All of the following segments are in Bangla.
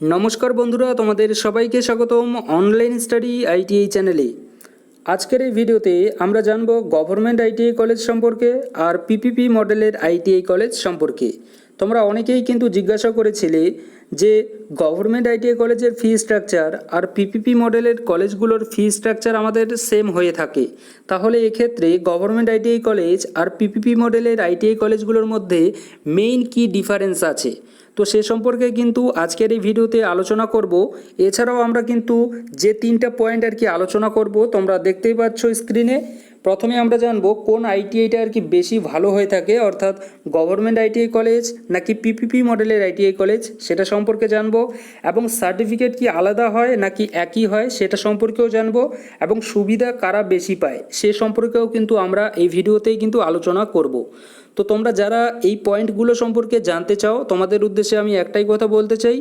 নমস্কার বন্ধুরা, তোমাদের সবাইকে স্বাগতম অনলাইন স্টাডি আইটিআই চ্যানেলে আজকের এই ভিডিওতে আমরা জানব গভর্নমেন্ট আইটিআই কলেজ সম্পর্কে আর পিপিপি মডেলের আইটিআই কলেজ সম্পর্কে। তোমরা অনেকেই কিন্তু জিজ্ঞাসা করেছিলে যে গভর্নমেন্ট আইটিআই কলেজের ফি স্ট্রাকচার আর পিপিপি মডেলের কলেজগুলোর ফি স্ট্রাকচার আমাদের সেম হয়ে থাকে। তাহলে এক্ষেত্রে গভর্নমেন্ট আইটিআই কলেজ আর পিপিপি মডেলের আইটিআই কলেজগুলোর মধ্যে মেইন কি ডিফারেন্স আছে? তো সে সম্পর্কে কিন্তু আজকের এই ভিডিওতে আলোচনা করব। এছাড়াও আমরা কিন্তু যে তিনটা পয়েন্ট আর কি আলোচনা করব, তোমরা দেখতেই পাচ্ছ স্ক্রিনে প্রথমে আমরা জানব কোন আইটিআইটা আর কি বেশি ভালো হয়ে থাকে, অর্থাৎ গভর্নমেন্ট আইটিআই কলেজ নাকি পিপিপি মডেলের আইটিআই কলেজ সেটা সম্পর্কে জানব। এবং সার্টিফিকেট কি আলাদা হয় নাকি একই হয়, সেটা সম্পর্কেও জানব। এবং সুবিধা কারা বেশি পায়, সে সম্পর্কেও কিন্তু আমরা এই ভিডিওতেই কিন্তু আলোচনা করব। তো তোমরা যারা এই পয়েন্টগুলো সম্পর্কে জানতে চাও, তোমাদের উদ্দেশ্যে আমি একটাই কথা বলতে চাই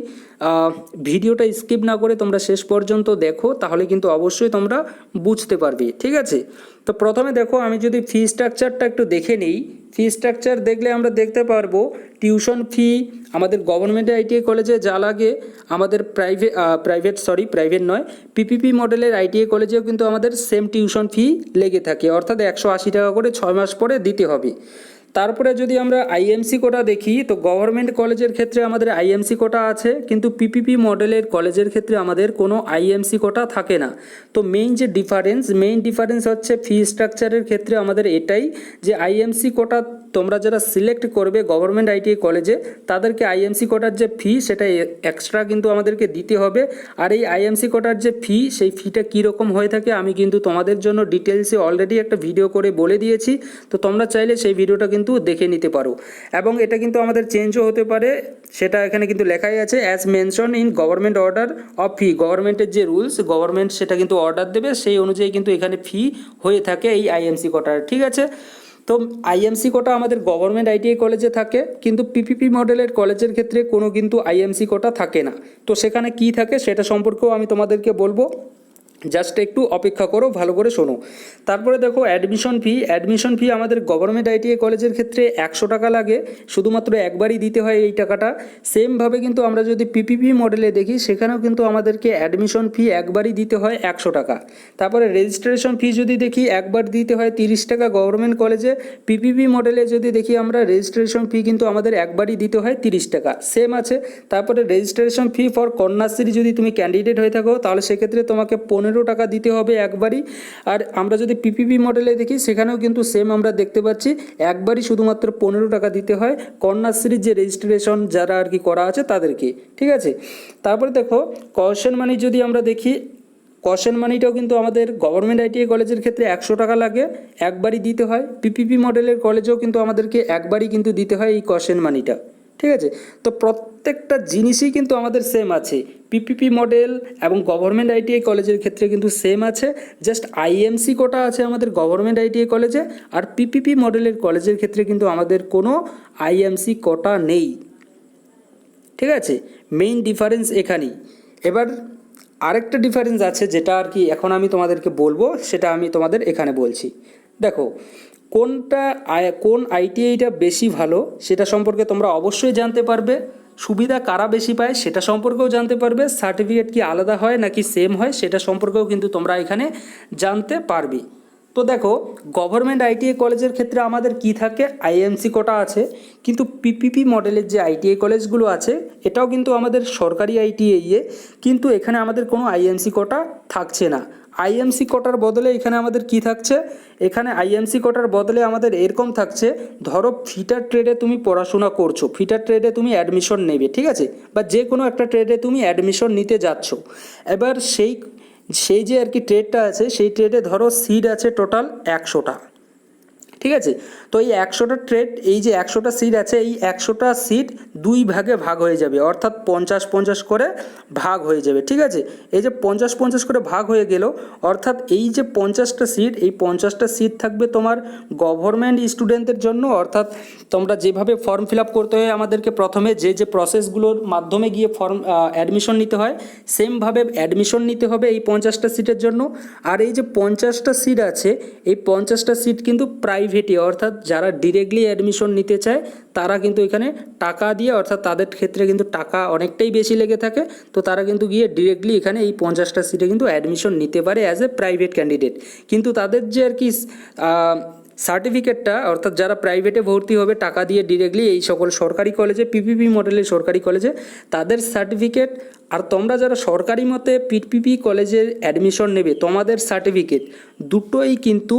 ভিডিওটা স্কিপ না করে তোমরা শেষ পর্যন্ত দেখো, তাহলে কিন্তু অবশ্যই তোমরা বুঝতে পারবে, ঠিক আছে? তো প্রথমে দেখো, আমি যদি ফি স্ট্রাকচারটা একটু দেখে নিই ফি স্ট্রাকচার দেখলে আমরা দেখতে পারব টিউশন ফি আমাদের গভর্নমেন্ট আইটিআই কলেজে যা লাগে, আমাদের প্রাইভেট প্রাইভেট সরি প্রাইভেট নয় পিপিপি মডেলের আইটিআই কলেজেও কিন্তু আমাদের সেম টিউশন ফি লেগে থাকে। অর্থাৎ একশো আশি টাকা করে ছয় মাস পরে দিতে হবে। তারপরে যদি আমরা আইএমসি কোটা দেখি, তো গভর্নমেন্ট কলেজের ক্ষেত্রে আমাদের আইএমসি কোটা আছে, কিন্তু পিপিপি মডেলের কলেজের ক্ষেত্রে আমাদের কোনো আইএমসি কোটা থাকে না। তো মেইন যে ডিফারেন্স মেইন ডিফারেন্স হচ্ছে ফি স্ট্রাকচারের ক্ষেত্রে আমাদের এটাই যে আইএমসি কোটা তোমরা যারা সিলেক্ট করবে গভর্নমেন্ট আইটিআই কলেজে তাদেরকে আইএমসি কোটার যে ফি সেটা এক্সট্রা কিন্তু আমাদেরকে দিতে হবে। আর এই আইএমসি কোটার যে ফি সেই ফিটা কীরকম হয়ে থাকে, আমি কিন্তু তোমাদের জন্য ডিটেলসে অলরেডি একটা ভিডিও করে বলে দিয়েছি। তো তোমরা চাইলে সেই ভিডিওটা কিন্তু দেখে নিতে পারো। এবং এটা কিন্তু আমাদের চেঞ্জও হতে পারে। সেটা এখানে কিন্তু লেখাই আছে as mention in government order of fee গভর্নমেন্টের যে রুলস গভর্নমেন্ট সেটা কিন্তু অর্ডার দেবে। সেই অনুযায়ী কিন্তু এখানে ফি হয়ে থাকে এই আইএমসি কোটার, ঠিক আছে? তো আইএমসি কোটা আমাদের গভর্নমেন্ট আইটিআই কলেজে থাকে, কিন্তু পিপিপি মডেলের কলেজের ক্ষেত্রে কোনো কিন্তু আইএমসি কোটা থাকে না। তো সেখানে কি থাকে সেটা সম্পর্কেও আমি তোমাদেরকে বলব। জাস্ট একটু অপেক্ষা করো, ভালো করে শোনো। তারপরে দেখো অ্যাডমিশন ফি অ্যাডমিশন ফি আমাদের গভর্নমেন্ট আইটিআই কলেজের ক্ষেত্রে একশো টাকা লাগে। শুধুমাত্র একবারই দিতে হয় এই টাকাটা। সেমভাবে কিন্তু আমরা যদি পিপিপি মডেলে দেখি, সেখানেও কিন্তু আমাদেরকে অ্যাডমিশন ফি একবারই দিতে হয় একশো টাকা। তারপরে রেজিস্ট্রেশন ফি যদি দেখি, একবার দিতে হয় তিরিশ টাকা গভর্নমেন্ট কলেজে পিপিপি মডেলে যদি দেখি আমরা রেজিস্ট্রেশন ফি কিন্তু আমাদের একবারই দিতে হয় তিরিশ টাকা। সেম আছে। তারপরে রেজিস্ট্রেশন ফি ফর কন্যাশ্রী যদি তুমি ক্যান্ডিডেট হয়ে থাকো, তাহলে সেক্ষেত্রে তোমাকে পনেরো টাকা দিতে হবে একবারই। আর আমরা যদি পিপিপি মডেলে দেখি, সেখানেও কিন্তু সেম আমরা দেখতে পাচ্ছি। একবারই শুধুমাত্র পনেরো টাকা দিতে হয়। কন্যাশ্রীর যে রেজিস্ট্রেশন যারা আর কি করা আছে তাদেরকে, ঠিক আছে? তারপরে দেখো কশন মানি যদি আমরা দেখি কশন মানিটাও কিন্তু আমাদের গভর্নমেন্ট আইটিআই কলেজের ক্ষেত্রে একশো টাকা লাগে, একবারই দিতে হয়। পিপিপি মডেলের কলেজেও কিন্তু আমাদেরকে একবারই কিন্তু দিতে হয় এই কশন মানিটা ঠিক আছে? তো প্রত্যেকটা জিনিসই কিন্তু আমাদের সেম আছে। পিপিপি মডেল এবং গভর্নমেন্ট আইটিআই কলেজের ক্ষেত্রে কিন্তু সেম আছে। জাস্ট আইএমসি কোটা আছে আমাদের গভর্নমেন্ট আইটিআই কলেজে আর পিপিপি মডেলের কলেজের ক্ষেত্রে কিন্তু আমাদের কোনো আইএমসি কোটা নেই। ঠিক আছে? মেইন ডিফারেন্স এখানেই। এবার আরেকটা ডিফারেন্স আছে যেটা আর কি এখন আমি তোমাদেরকে বলব, সেটা আমি তোমাদের এখানে বলছি। দেখো, কোনটা কোন আইটিআইটা বেশি ভালো সেটা সম্পর্কে তোমরা অবশ্যই জানতে পারবে। সুবিধা কারা বেশি পায় সেটা সম্পর্কেও জানতে পারবে। সার্টিফিকেট কি আলাদা হয় নাকি সেম হয় সেটা সম্পর্কেও কিন্তু তোমরা এখানে জানতে পারবে। তো দেখো গভর্নমেন্ট আইটিআই কলেজের ক্ষেত্রে আমাদের কি থাকে? আইএমসি কোটা আছে। কিন্তু পিপিপি মডেলের যে আইটিআই কলেজগুলো আছে, এটাও কিন্তু আমাদের সরকারি আইটিআই এ কিন্তু এখানে আমাদের কোনো আইএমসি কোটা থাকছে না। আইএমসি কোটার বদলে এখানে আমাদের কি থাকছে? এখানে আইএমসি কোটার বদলে আমাদের এরকম থাকছে, ধরো ফিটার ট্রেডে তুমি পড়াশোনা করছ, ফিটার ট্রেডে তুমি অ্যাডমিশন নেবে, ঠিক আছে? বা যে কোনো একটা ট্রেডে তুমি অ্যাডমিশন নিতে যাচ্ছ। এবার সেই সেই যে আর কি ট্রেডটা আছে, সেই ট্রেডে ধরো সিট আছে টোটাল একশোটা ঠিক আছে? তো এই একশোটা ট্রেড এই যে একশোটা সিট আছে, এই একশোটা সিট দুই ভাগে ভাগ হয়ে যাবে। অর্থাৎ পঞ্চাশ পঞ্চাশ করে ভাগ হয়ে যাবে, ঠিক আছে? এই যে পঞ্চাশ পঞ্চাশ করে ভাগ হয়ে গেল, অর্থাৎ এই যে পঞ্চাশটা সিট এই পঞ্চাশটা সিট থাকবে তোমার গভর্নমেন্ট স্টুডেন্টদের জন্য। অর্থাৎ তোমরা যেভাবে ফর্ম ফিল আপ করতে হয়, আমাদেরকে প্রথমে যে যে প্রসেসগুলোর মাধ্যমে গিয়ে ফর্ম অ্যাডমিশন নিতে হয় সেমভাবে অ্যাডমিশন নিতে হবে এই পঞ্চাশটা সিটের জন্য। আর এই যে পঞ্চাশটা সিট আছে, এই পঞ্চাশটা সিট কিন্তু প্রাইভেট প্রাইভেটে অর্থাৎ যারা ডিরেক্টলি অ্যাডমিশন নিতে চায়, তারা কিন্তু এখানে টাকা দিয়ে, অর্থাৎ তাদের ক্ষেত্রে কিন্তু টাকা অনেকটাই বেশি লেগে থাকে। তো তারা কিন্তু গিয়ে ডিরেক্টলি এখানে এই পঞ্চাশটা সিটে কিন্তু অ্যাডমিশন নিতে পারে অ্যাজ এ প্রাইভেট ক্যান্ডিডেট কিন্তু তাদের যে আর কি সার্টিফিকেটটা, অর্থাৎ যারা প্রাইভেটে ভর্তি হবে, টাকা দিয়ে ডিরেক্টলি এই সকল সরকারি কলেজে পিপিপি মডেলের সরকারি কলেজে তাদের সার্টিফিকেট আর তোমরা যারা সরকারি মতে পিপিপি কলেজের অ্যাডমিশন নেবে, তোমাদের সার্টিফিকেট দুটোই কিন্তু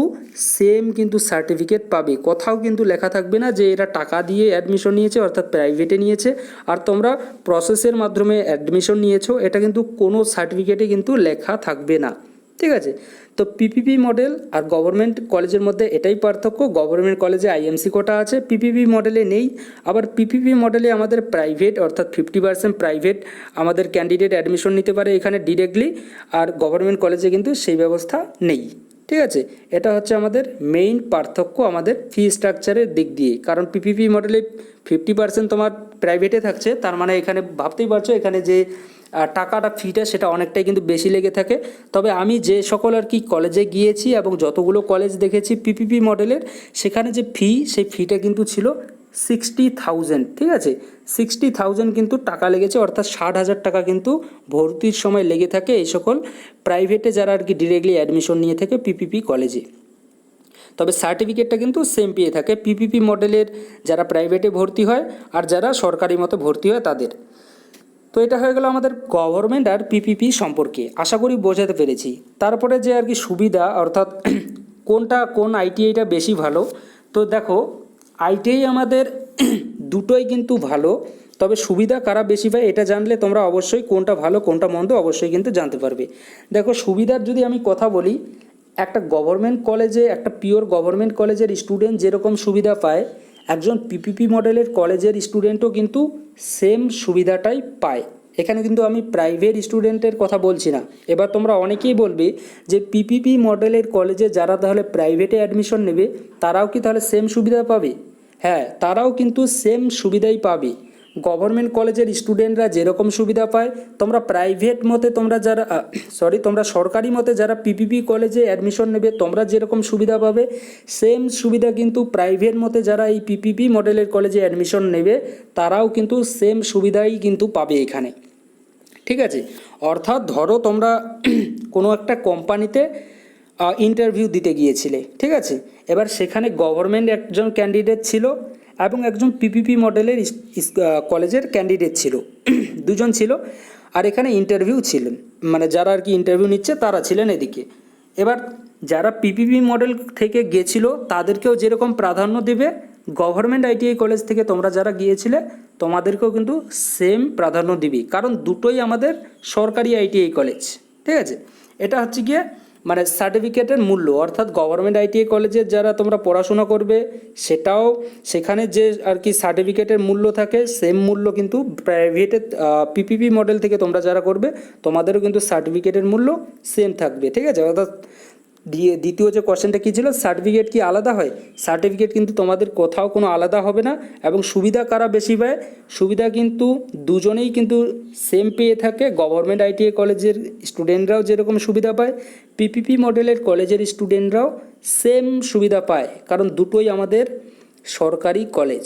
সেম কিন্তু সার্টিফিকেট পাবে। কোথাও কিন্তু লেখা থাকবে না যে এরা টাকা দিয়ে অ্যাডমিশন নিয়েছে, অর্থাৎ প্রাইভেটে নিয়েছে। আর তোমরা প্রসেসের মাধ্যমে অ্যাডমিশন নিয়েছো, এটা কিন্তু কোনো সার্টিফিকেটে কিন্তু লেখা থাকবে না। ঠিক আছে? তো পিপিপি মডেল আর গভর্নমেন্ট কলেজের মধ্যে এটাই পার্থক্য। গভর্নমেন্ট কলেজে আইএমসি কোটা আছে? পিপিপি মডেলে নেই। আবার পিপিপি মডেলে আমাদের প্রাইভেট অর্থাৎ ফিফটি পার্সেন্ট প্রাইভেট আমাদের ক্যান্ডিডেট অ্যাডমিশন নিতে পারে এখানে ডিরেক্টলি আর গভর্নমেন্ট কলেজে কিন্তু সেই ব্যবস্থা নেই। ঠিক আছে? এটা হচ্ছে আমাদের মেইন পার্থক্য আমাদের ফি স্ট্রাকচারের দিক দিয়ে। কারণ পিপিপি মডেলে ফিফটি পার্সেন্ট তোমার প্রাইভেটে থাকছে। তার মানে এখানে ভাবতেই পারছ এখানে যে টাকাটা ফিটা সেটা অনেকটাই কিন্তু বেশি লেগে থাকে। তবে আমি যে সকল আর কি কলেজে গিয়েছি এবং যতগুলো কলেজ দেখেছি পিপিপি মডেলের সেখানে যে ফি সেই ফিটা কিন্তু ছিল সিক্সটি থাউজেন্ড ঠিক আছে? সিক্সটি থাউজেন্ড কিন্তু টাকা লেগেছে, অর্থাৎ ষাট হাজার টাকা কিন্তু ভর্তির সময় লেগে থাকে এই সকল প্রাইভেটে যারা আর কি ডিরেক্টলি অ্যাডমিশন নিয়ে থাকে পিপিপি কলেজে তবে সার্টিফিকেটটা কিন্তু সেম পেয়ে থাকে পিপিপি মডেলের যারা প্রাইভেটে ভর্তি হয় আর যারা সরকারি মতো ভর্তি হয় তাদের। তো এটা হয়ে গেল আমাদের গভর্নমেন্ট আর পিপিপি সম্পর্কে। আশা করি বোঝাতে পেরেছি। তারপরে যে আর কি সুবিধা, অর্থাৎ কোনটা, কোন আইটিআইটা বেশি ভালো, তো দেখো আইটিআই আমাদের দুটোই কিন্তু ভালো, তবে সুবিধা কারা বেশি পায় এটা জানলে তোমরা অবশ্যই কোনটা ভালো, কোনটা মন্দ অবশ্যই কিন্তু জানতে পারবে। দেখো, সুবিধার যদি আমি কথা বলি, একটা গভর্নমেন্ট কলেজে একটা পিওর গভর্নমেন্ট কলেজের স্টুডেন্ট যেরকম সুবিধা পায় একজন পিপিপি মডেলের কলেজের স্টুডেন্টও কিন্তু সেম সুবিধাটাই পায়। এখানে কিন্তু আমি প্রাইভেট স্টুডেন্টের কথা বলছি না। এবার তোমরা অনেকেই বলবে যে পিপিপি মডেলের কলেজে যারা তাহলে প্রাইভেটে অ্যাডমিশন নেবে, তারাও কি তাহলে সেম সুবিধা পাবে? হ্যাঁ তারাও কিন্তু সেম সুবিধাই পাবে। গভর্নমেন্ট কলেজের স্টুডেন্টরা যেরকম সুবিধা পায়, তোমরা প্রাইভেট মতে তোমরা যারা সরি তোমরা সরকারি মতে যারা পিপিপি কলেজে অ্যাডমিশন নেবে, তোমরা যেরকম সুবিধা পাবে সেম সুবিধা কিন্তু প্রাইভেট মতে যারা এই পিপিপি মডেলের কলেজে অ্যাডমিশন নেবে, তারাও কিন্তু সেম সুবিধাই কিন্তু পাবে এখানে। ঠিক আছে? অর্থাৎ ধরো তোমরা কোনো একটা কোম্পানিতে ইন্টারভিউ দিতে গিয়েছিলে। ঠিক আছে? এবার সেখানে গভর্নমেন্ট একজন ক্যান্ডিডেট ছিল এবং একজন পিপিপি মডেলের কলেজের ক্যান্ডিডেট ছিল। দুজন ছিল আর এখানে ইন্টারভিউ ছিলেন মানে যারা আর কি ইন্টারভিউ নিচ্ছে তারা ছিলেন এদিকে। এবার যারা পিপিপি মডেল থেকে গেছিল, তাদেরকেও যেরকম প্রাধান্য দেবে গভর্নমেন্ট আইটিআই কলেজ থেকে তোমরা যারা গিয়েছিলে, তোমাদেরকেও কিন্তু সেম প্রাধান্য দিবি। কারণ দুটোই আমাদের সরকারি আইটিআই কলেজ ঠিক আছে? এটা হচ্ছে গিয়ে মানে সার্টিফিকেটের মূল্য, অর্থাৎ গভর্নমেন্ট আইটিআই কলেজের যারা তোমরা পড়াশোনা করবে, সেটাও সেখানে যে আর কি সার্টিফিকেটের মূল্য থাকে সেম মূল্য কিন্তু প্রাইভেটের পিপিপি মডেল থেকে তোমরা যারা করবে, তোমাদেরও কিন্তু সার্টিফিকেটের মূল্য সেম থাকবে, ঠিক আছে? অর্থাৎ দিয়ে, দ্বিতীয় যে কোশ্চেনটা কী ছিল সার্টিফিকেট কি আলাদা হয়? সার্টিফিকেট কিন্তু তোমাদের কোথাও কোনো আলাদা হবে না এবং সুবিধা কারা বেশি পায়? সুবিধা কিন্তু দুজনেই কিন্তু সেম পেয়ে থাকে গভর্নমেন্ট আইটিআই কলেজের স্টুডেন্টরাও যেরকম সুবিধা পায় পিপিপি মডেলের কলেজের স্টুডেন্টরাও সেম সুবিধা পায়, কারণ দুটোই আমাদের সরকারি কলেজ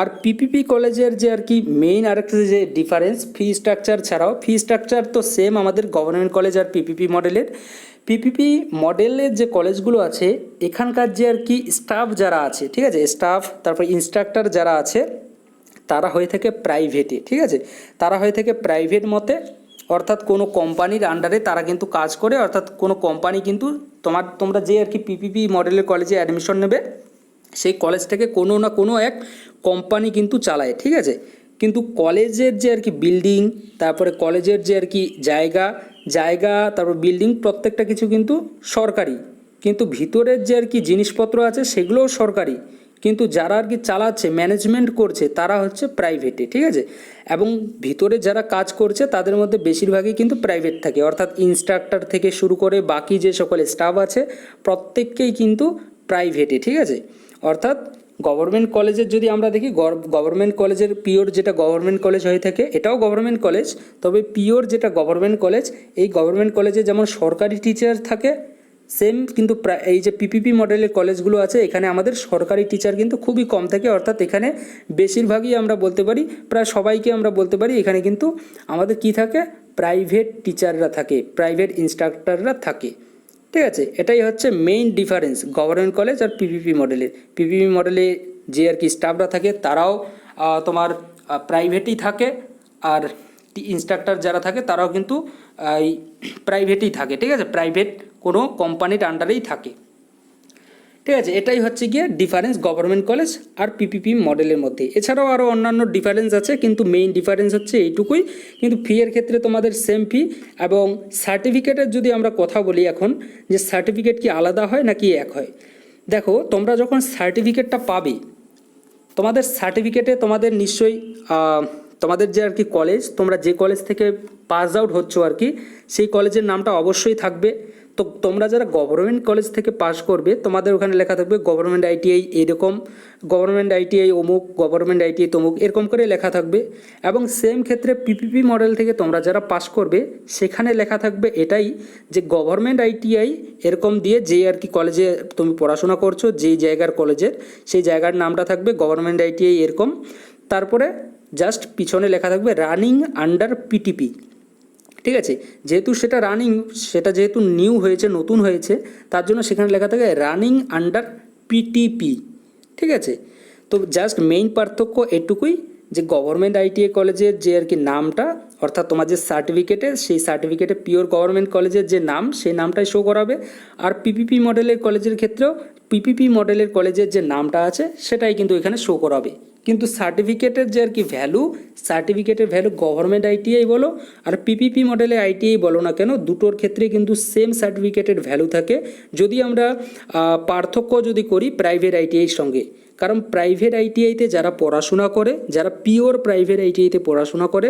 আর পিপিপি কলেজের যে আর কি মেইন আরেকটা যে ডিফারেন্স ফি স্ট্রাকচার ছাড়াও ফি স্ট্রাকচার তো সেম আমাদের গভর্নমেন্ট কলেজ আর পিপিপি মডেলের পিপিপি মডেলের যে কলেজগুলো আছে, এখানকার যে আর কি স্টাফ যারা আছে, ঠিক আছে স্টাফ তারপর ইনস্ট্রাক্টর যারা আছে, তারা হয়ে থাকে প্রাইভেটে ঠিক আছে? তারা হয়ে থাকে প্রাইভেট মতে অর্থাৎ কোনো কোম্পানির আন্ডারে তারা কিন্তু কাজ করে, অর্থাৎ কোনো কোম্পানি কিন্তু তোমার, তোমরা যে আর কি পিপিপি মডেলের কলেজে অ্যাডমিশন নেবে, সেই কলেজ থেকে কোনো না কোনো এক কোম্পানি কিন্তু চালায়, ঠিক আছে? কিন্তু কলেজের যে আর কি বিল্ডিং তারপরে কলেজের যে আর কি জায়গা জায়গা, তারপর বিল্ডিং প্রত্যেকটা কিছু কিন্তু সরকারি। কিন্তু ভিতরের যে আর কি জিনিসপত্র আছে, সেগুলোও সরকারি। কিন্তু যারা আর কি চালাচ্ছে ম্যানেজমেন্ট করছে, তারা হচ্ছে প্রাইভেটে ঠিক আছে? এবং ভিতরে যারা কাজ করছে, তাদের মধ্যে বেশিরভাগই কিন্তু প্রাইভেট থাকে। অর্থাৎ ইনস্ট্রাক্টর থেকে শুরু করে বাকি যে সকল স্টাফ আছে, প্রত্যেককেই কিন্তু প্রাইভেটে ঠিক আছে? অর্থাৎ গভর্নমেন্ট কলেজের যদি আমরা দেখি গভর্নমেন্ট কলেজের পিওর যেটা গভর্নমেন্ট কলেজ হয়ে থাকে, এটাও গভর্নমেন্ট কলেজ তবে পিওর যেটা গভর্নমেন্ট কলেজ এই গভর্নমেন্ট কলেজে যেমন সরকারি টিচার থাকে সেম কিন্তু এই যে পিপিপি মডেলের কলেজগুলো আছে, এখানে আমাদের সরকারি টিচার কিন্তু খুবই কম থাকে, অর্থাৎ এখানে বেশিরভাগই আমরা বলতে পারি, প্রায় সবাইকে আমরা বলতে পারি, এখানে কিন্তু আমাদের কি থাকে? প্রাইভেট টিচাররা থাকে প্রাইভেট ইনস্ট্রাক্টররা থাকে। ঠিক আছে? এটাই হচ্ছে মেইন ডিফারেন্স গভর্নমেন্ট কলেজ আর পিপিপি মডেলের পিপিপি মডেলে যে আর কি স্টাফরা থাকে, তারাও তোমার প্রাইভেটই থাকে, আর ইনস্ট্রাক্টর যারা থাকে, তারাও কিন্তু প্রাইভেটই থাকে। ঠিক আছে? প্রাইভেট কোনো কোম্পানির আন্ডারেই থাকে। ঠিক আছে, এটাই হচ্ছে গিয়ে ডিফারেন্স গভর্নমেন্ট কলেজ আর পিপিপি মডেলের মধ্যে। এছাড়াও আরও অন্যান্য ডিফারেন্স আছে, কিন্তু মেইন ডিফারেন্স হচ্ছে এইটুকুই। কিন্তু ফি এর ক্ষেত্রে তোমাদের সেম ফি এবং সার্টিফিকেটের যদি আমরা কথা বলি এখন, যে সার্টিফিকেট কি আলাদা হয় নাকি এক হয়? দেখো, তোমরা যখন সার্টিফিকেটটা পাবে, তোমাদের সার্টিফিকেটে তোমাদের নিশ্চয়ই তোমাদের যে আর কি কলেজ তোমরা যে কলেজ থেকে পাস আউট হচ্ছ আর কি, সেই কলেজের নামটা অবশ্যই থাকবে। তো তোমরা যারা গভর্নমেন্ট কলেজ থেকে পাস করবে, তোমাদের ওখানে লেখা থাকবে গভর্নমেন্ট আইটিআই এরকম গভর্নমেন্ট আইটিআই অমুক গভর্নমেন্ট আইটিআই তমুক, এরকম করে লেখা থাকবে। এবং সেম ক্ষেত্রে পিপিপি মডেল থেকে তোমরা যারা পাস করবে, সেখানে লেখা থাকবে এটাই যে গভর্নমেন্ট আইটিআই এরকম দিয়ে যে আর কি কলেজে তুমি পড়াশোনা করছ, যেই জায়গার কলেজের সেই জায়গার নামটা থাকবে গভর্নমেন্ট আইটিআই এরকম। তারপরে জাস্ট পিছনে লেখা থাকবে রানিং আন্ডার পিটিপি ঠিক আছে? যেহেতু সেটা রানিং সেটা যেহেতু নিউ হয়েছে, নতুন হয়েছে, তার জন্য সেখানে লেখা থাকে রানিং আন্ডার পিটিপি ঠিক আছে? তো জাস্ট মেইন পার্থক্য এটুকুই যে গভর্নমেন্ট আইটিআই কলেজের যে আর কি নামটা অর্থাৎ তোমার যে সার্টিফিকেটে সেই সার্টিফিকেটে পিওর গভর্নমেন্ট কলেজের যে নাম, সেই নামটাই শো করাবে। আর পিপিপি মডেলের কলেজের ক্ষেত্রেও পিপিপি মডেলের কলেজের যে নামটা আছে, সেটাই কিন্তু এখানে শো করাবে। কিন্তু সার্টিফিকেটের যে আর কি ভ্যালু সার্টিফিকেটের ভ্যালু গভর্নমেন্ট আইটিআই বলো, আর পিপিপি মডেলে আইটিআই বলো না কেন, দুটোর ক্ষেত্রে কিন্তু সেম সার্টিফিকেটের ভ্যালু থাকে। যদি আমরা পার্থক্য যদি করি প্রাইভেট আইটিআইয়ের সঙ্গে, কারণ প্রাইভেট আইটিআইতে যারা পড়াশোনা করে, যারা পিওর প্রাইভেট আইটিআইতে পড়াশোনা করে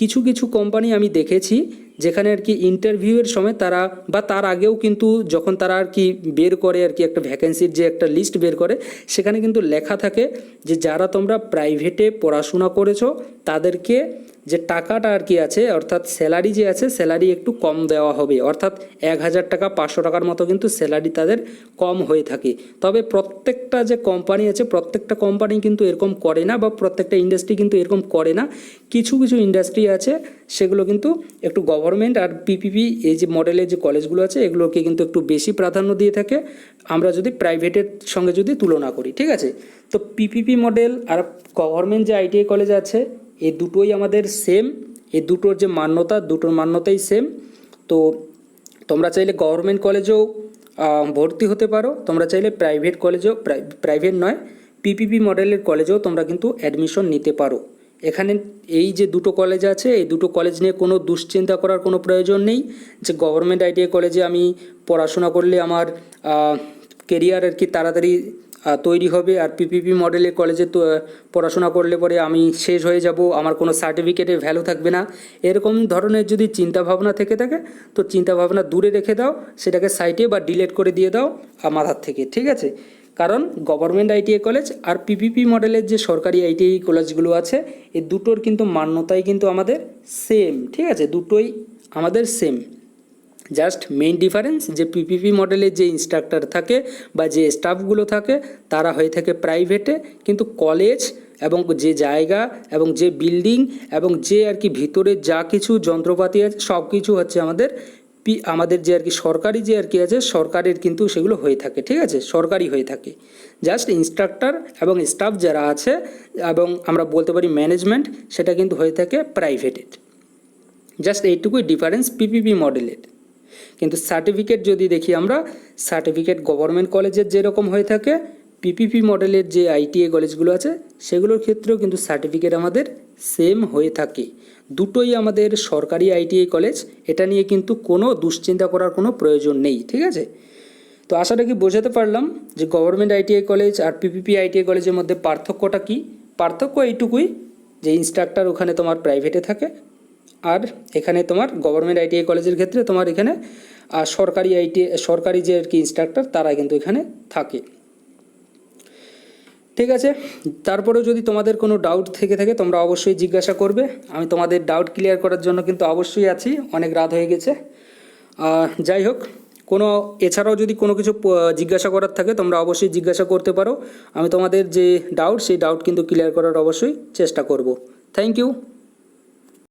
কিছু কিছু কোম্পানি আমি দেখেছি যেখানে আর কি ইন্টারভিউয়ের সময় তারা বা তার আগেও কিন্তু যখন তারা আর কি বের করে আর কি একটা ভ্যাকেন্সির যে একটা লিস্ট বের করে, সেখানে কিন্তু লেখা থাকে যে যারা তোমরা প্রাইভেটে পড়াশোনা করেছ তাদেরকে যে টাকাটা আর কি আছে, অর্থাৎ স্যালারি যে আছে স্যালারি একটু কম দেওয়া হবে। অর্থাৎ এক হাজার টাকা পাঁচশো টাকার মতো কিন্তু স্যালারি তাদের কম হয়ে থাকে। তবে প্রত্যেকটা যে কোম্পানি আছে, প্রত্যেকটা কোম্পানি কিন্তু এরকম করে না বা প্রত্যেকটা ইন্ডাস্ট্রি কিন্তু এরকম করে না। কিছু কিছু ইন্ডাস্ট্রি আছে, সেগুলো কিন্তু একটু গভর্নমেন্ট আর পিপিপি এই যে মডেলের যে কলেজগুলো আছে, এগুলোকে কিন্তু একটু বেশি প্রাধান্য দিয়ে থাকে। আমরা যদি প্রাইভেটের সঙ্গে যদি তুলনা করি, ঠিক আছে? তো পিপিপি মডেল আর গভর্নমেন্ট যে আইটিআই কলেজ আছে এই দুটোই আমাদের সেম এই দুটোর যে মান্যতা, দুটোর মান্যতাই সেম তো তোমরা চাইলে গভর্নমেন্ট কলেজেও ভর্তি হতে পারো। তোমরা চাইলে প্রাইভেট কলেজেও প্রাইভেট নয় পিপিপি মডেলের কলেজেও তোমরা কিন্তু অ্যাডমিশন নিতে পারো। এখানে এই যে দুটো কলেজ আছে, এই দুটো কলেজ নিয়ে কোনো দুশ্চিন্তা করার কোনো প্রয়োজন নেই। যে গভর্নমেন্ট আইটিআই কলেজে আমি পড়াশোনা করলে আমার কেরিয়ার আর কি তাড়াতাড়ি তৈরি হবে আর পিপিপি মডেলে কলেজে পড়াশোনা করলে পরে আমি শেষ হয়ে যাব, আমার কোনো সার্টিফিকেটের ভ্যালু থাকবে না। এরকম ধরনের যদি চিন্তাভাবনা থেকে থাকে, তো চিন্তাভাবনা দূরে রেখে দাও, সেটাকে সাইটে বা ডিলেট করে দিয়ে দাও মাথার থেকে, ঠিক আছে? কারণ গভর্নমেন্ট আইটিআই কলেজ আর পিপিপি মডেলের যে সরকারি আইটিআই কলেজগুলো আছে এই দুটোর কিন্তু মান্যতাই কিন্তু আমাদের সেম ঠিক আছে? দুটোই আমাদের সেম জাস্ট মেইন ডিফারেন্স যে পিপিপি মডেলের যে ইনস্ট্রাক্টর থাকে বা যে স্টাফগুলো থাকে, তারা হয়ে থাকে প্রাইভেটে কিন্তু কলেজ এবং যে জায়গা এবং যে বিল্ডিং এবং যে আর কি ভিতরে যা কিছু যন্ত্রপাতি আছে, সব কিছু হচ্ছে আমাদের পি আমাদের যে আর কি সরকারি যে আর কি আছে, সরকারের কিন্তু সেগুলো হয়ে থাকে, ঠিক আছে? সরকারি হয়ে থাকে। জাস্ট ইনস্ট্রাক্টর এবং স্টাফ যারা আছে এবং আমরা বলতে পারি ম্যানেজমেন্ট সেটা কিন্তু হয়ে থাকে প্রাইভেটেড জাস্ট এইটুকুই ডিফারেন্স পিপিপি মডেলের কিন্তু সার্টিফিকেট যদি দেখি আমরা সার্টিফিকেট গভর্নমেন্ট কলেজের যেরকম হয়ে থাকে পিপিপি মডেলের যে আইটিআই কলেজগুলো আছে, সেগুলোর ক্ষেত্রেও কিন্তু সার্টিফিকেট আমাদের সেম হয়ে থাকে। দুটোই আমাদের সরকারি আইটিআই কলেজ এটা নিয়ে কিন্তু কোনো দুশ্চিন্তা করার কোনো প্রয়োজন নেই, ঠিক আছে? তো আশাটা কি বোঝাতে পারলাম যে গভর্নমেন্ট আইটিআই কলেজ আর পিপিপি আইটিআই কলেজের মধ্যে পার্থক্যটা কি? পার্থক্য এইটুকুই যে ইনস্ট্রাক্টর ওখানে তোমার প্রাইভেটে থাকে। আর এখানে তোমার গভর্নমেন্ট আইটিআই কলেজের ক্ষেত্রে তোমার এখানে সরকারি আইটি সরকারি যে আর কি ইনস্ট্রাক্টর তারা কিন্তু এখানে থাকে। ঠিক আছে? তারপরেও যদি তোমাদের কোনো ডাউট থেকে থাকে, তোমরা অবশ্যই জিজ্ঞাসা করবে। আমি তোমাদের ডাউট ক্লিয়ার করার জন্য কিন্তু অবশ্যই আছি। অনেক রাত হয়ে গেছে। যাই হোক, কোনো, এছাড়াও যদি কোনো কিছু জিজ্ঞাসা করার থাকে, তোমরা অবশ্যই জিজ্ঞাসা করতে পারো। আমি তোমাদের যে ডাউট সেই ডাউট কিন্তু ক্লিয়ার করার অবশ্যই চেষ্টা করব। Thank you